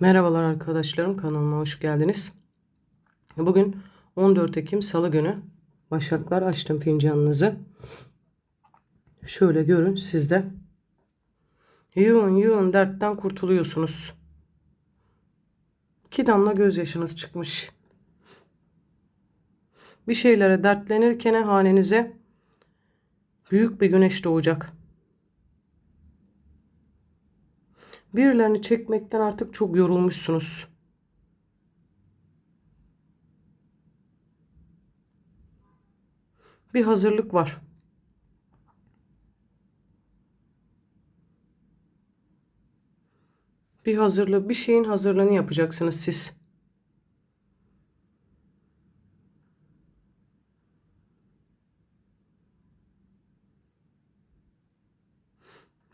Merhabalar arkadaşlarım kanalıma hoş geldiniz. Bugün 14 Ekim Salı günü Başaklar açtım fincanınızı. Şöyle görün sizde. Yığın yığın dertten kurtuluyorsunuz. İki damla gözyaşınız çıkmış. Bir şeylere dertlenirken hanenize büyük bir güneş doğacak. Birilerini çekmekten artık çok yorulmuşsunuz. Bir hazırlık var. Bir hazırlık, bir şeyin hazırlığını yapacaksınız siz.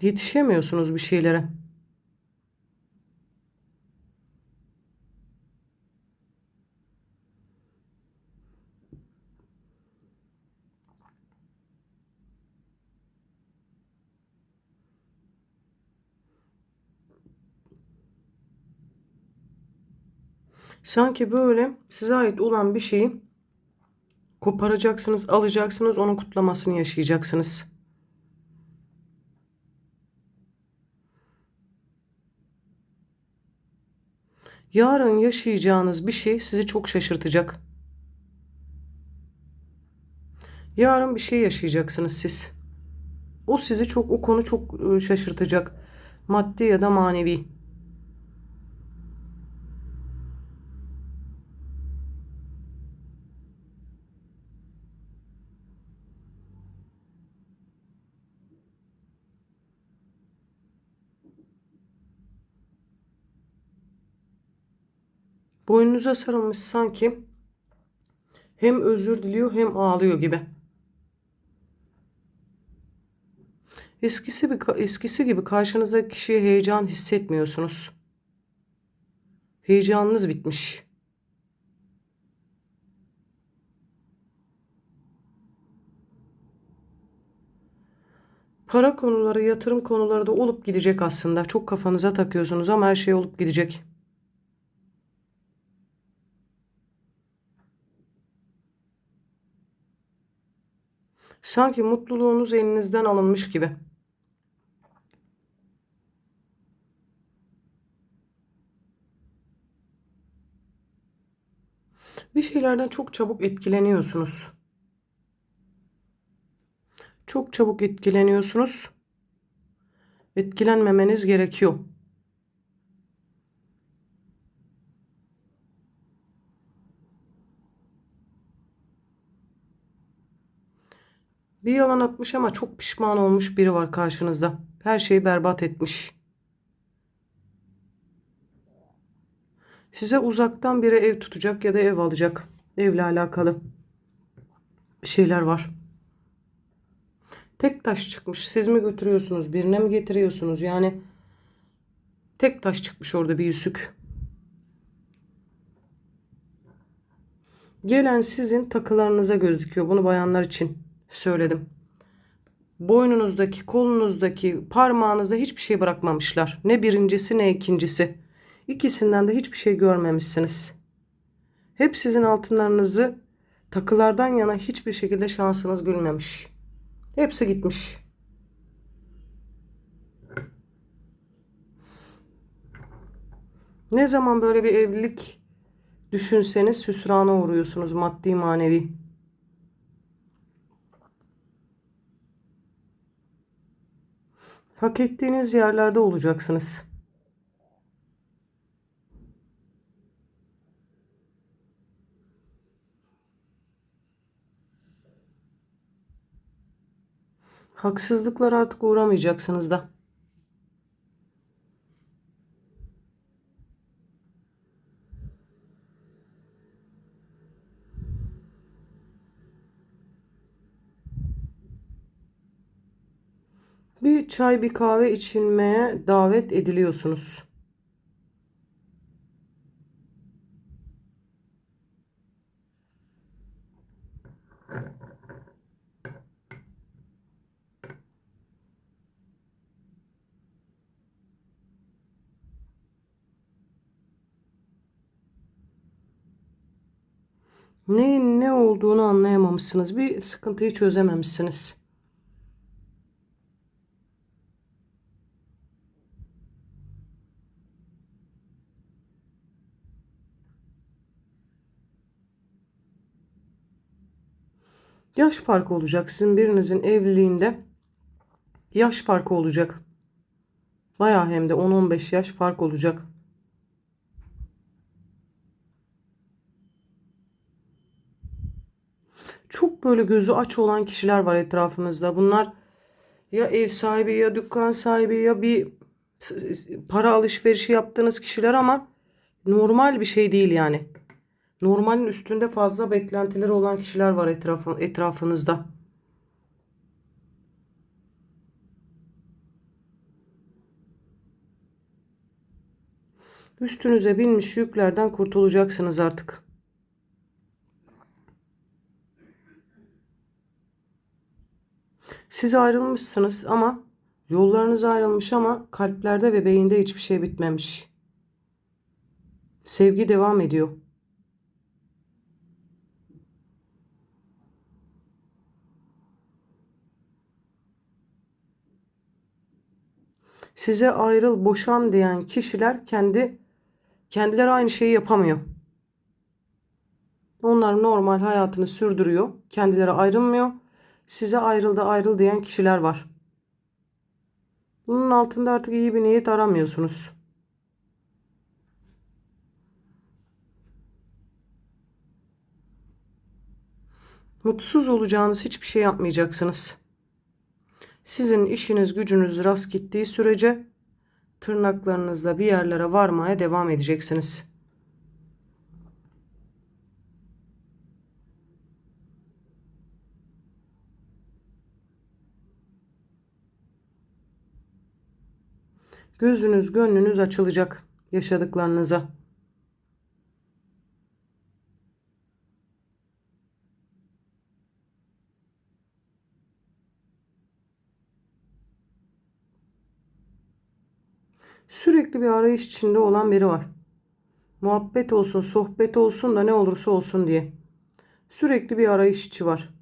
Yetişemiyorsunuz bir şeylere. Sanki böyle size ait olan bir şeyi koparacaksınız, alacaksınız, onun kutlamasını yaşayacaksınız. Yarın yaşayacağınız bir şey sizi çok şaşırtacak. Yarın bir şey yaşayacaksınız siz. O sizi çok o konu çok e, şaşırtacak. Maddi ya da manevi. Boynunuza sarılmış sanki hem özür diliyor hem ağlıyor gibi. Eskisi, bir, eskisi gibi karşınızdaki kişiye heyecan hissetmiyorsunuz. Heyecanınız bitmiş. Para konuları, yatırım konuları da olup gidecek aslında. Çok kafanıza takıyorsunuz ama her şey olup gidecek. Sanki mutluluğunuz elinizden alınmış gibi. Bir şeylerden çok çabuk etkileniyorsunuz. Çok çabuk etkileniyorsunuz. Etkilenmemeniz gerekiyor. Bir yalan atmış ama çok pişman olmuş biri var karşınızda. Her şeyi berbat etmiş. Size uzaktan biri ev tutacak ya da ev alacak. Evle alakalı bir şeyler var. Tek taş çıkmış. Siz mi götürüyorsunuz? Birine mi getiriyorsunuz? Yani tek taş çıkmış orada bir yüzük. Gelen sizin takılarınıza gözüküyor. Bunu bayanlar için söyledim. Boynunuzdaki, kolunuzdaki, parmağınızda hiçbir şey bırakmamışlar. Ne birincisi ne ikincisi. İkisinden de hiçbir şey görmemişsiniz. Hep sizin altınlarınızı takılardan yana hiçbir şekilde şansınız gülmemiş. Hepsi gitmiş. Ne zaman böyle bir evlilik düşünseniz hüsrana uğruyorsunuz maddi manevi. Hak ettiğiniz yerlerde olacaksınız. Haksızlıklar artık uğramayacaksınız da. bir çay bir kahve içilmeye davet ediliyorsunuz. Neyin ne olduğunu anlayamamışsınız. Bir sıkıntıyı çözememişsiniz. Yaş farkı olacak. Sizin birinizin evliliğinde yaş farkı olacak. Bayağı hem de 10-15 yaş fark olacak. Çok böyle gözü aç olan kişiler var etrafınızda. Bunlar ya ev sahibi ya dükkan sahibi ya bir para alışverişi yaptığınız kişiler ama normal bir şey değil yani. Normalin üstünde fazla beklentileri olan kişiler var etrafı, etrafınızda. Üstünüze binmiş yüklerden kurtulacaksınız artık. Siz ayrılmışsınız ama yollarınız ayrılmış ama kalplerde ve beyinde hiçbir şey bitmemiş. Sevgi devam ediyor. Size ayrıl, boşan diyen kişiler kendi kendileri aynı şeyi yapamıyor. Onlar normal hayatını sürdürüyor. Kendileri ayrılmıyor. Size ayrıldı ayrıl diyen kişiler var. Bunun altında artık iyi bir niyet aramıyorsunuz. Mutsuz olacağınız hiçbir şey yapmayacaksınız. Sizin işiniz gücünüz rast gittiği sürece tırnaklarınızla bir yerlere varmaya devam edeceksiniz. Gözünüz, gönlünüz açılacak yaşadıklarınıza. Sürekli bir arayış içinde olan biri var. Muhabbet olsun, sohbet olsun da ne olursa olsun diye. Sürekli bir arayış içi var.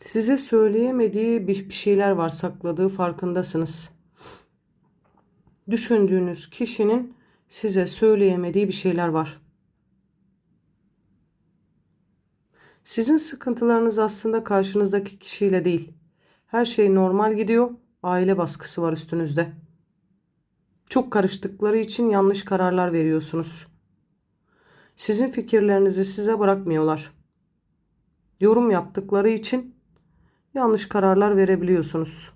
Size söyleyemediği bir şeyler var, sakladığı farkındasınız. Düşündüğünüz kişinin size söyleyemediği bir şeyler var. Sizin sıkıntılarınız aslında karşınızdaki kişiyle değil. Her şey normal gidiyor. Aile baskısı var üstünüzde. Çok karıştıkları için yanlış kararlar veriyorsunuz. Sizin fikirlerinizi size bırakmıyorlar. Yorum yaptıkları için yanlış kararlar verebiliyorsunuz.